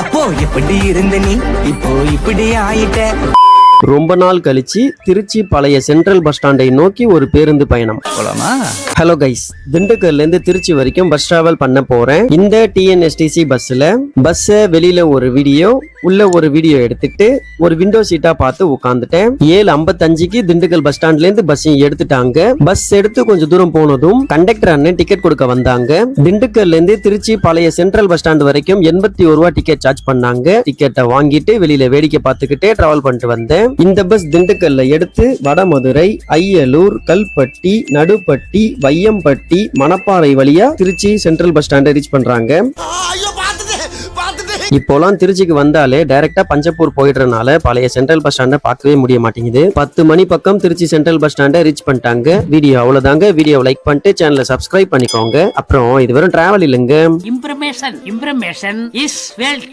அப்போ எப்படி இருந்த நீ இப்போ இப்படி ஆயிட்ட. ரொம்ப நாள் கழிச்சு திருச்சி பழைய சென்ட்ரல் பஸ் ஸ்டாண்டை நோக்கி ஒரு பேருந்து பயணம். போலாமா? ஹலோ கைஸ் திண்டுக்கல்ல இருந்து திருச்சி வரைக்கும் பஸ் டிராவல் பண்ண போறேன். இந்த டிஎன்எஸ்டிசி பஸ்ல பஸ்ஸ வெளியில ஒரு வீடியோ உள்ள ஒரு வீடியோ எடுத்துட்டு ஒரு விண்டோ சீட்டா பார்த்து உட்காந்துட்டேன் ஏழு ஐம்பத்தஞ்சுக்கு திண்டுக்கல் பஸ் ஸ்டாண்ட்ல இருந்து பஸ் எடுத்துட்டாங்க. பஸ் எடுத்து கொஞ்சம் தூரம் போனதும் கண்டக்டர் அண்ணன் டிக்கெட் கொடுக்க வந்தாங்க. திண்டுக்கல்ல இருந்து திருச்சி பழைய சென்ட்ரல் பஸ் ஸ்டாண்ட் வரைக்கும் எண்பத்தி ஒரு ரூபா டிக்கெட் சார்ஜ் பண்ணாங்க. டிக்கெட்டை வாங்கிட்டு வெளியில வேடிக்கை பார்த்துக்கிட்டே டிராவல் பண்ணிட்டு வந்தேன். இந்த பஸ் திண்டுக்கல்ல எடுத்து வடமதுரை ஐயலூர் கல்பட்டி நடுப்பட்டி வையம்பட்டி மணப்பாறை வழியா திருச்சி சென்ட்ரல் பஸ் ஸ்டாண்டை ரீச் பண்றாங்க. இப்போலாம் திருச்சிக்கு வந்தாலே டைரக்டா பஞ்சப்பூர் போயிடுறதுனால பழைய சென்ட்ரல் பஸ் ஸ்டாண்டை பார்க்கவே முடிய மாட்டேங்குது. பத்து மணி பக்கம் திருச்சி சென்ட்ரல் பஸ் ஸ்டாண்டை ரீச் பண்ணிட்டாங்க. வீடியோ அவ்வளவுதாங்க. வீடியோ லைக் பண்ணிட்டு சேனலை சப்ஸ்கிரைப் பண்ணிக்கோங்க. அப்புறம் இது வெறும் டிராவல் இல்லைங்க. Information, information is wealth.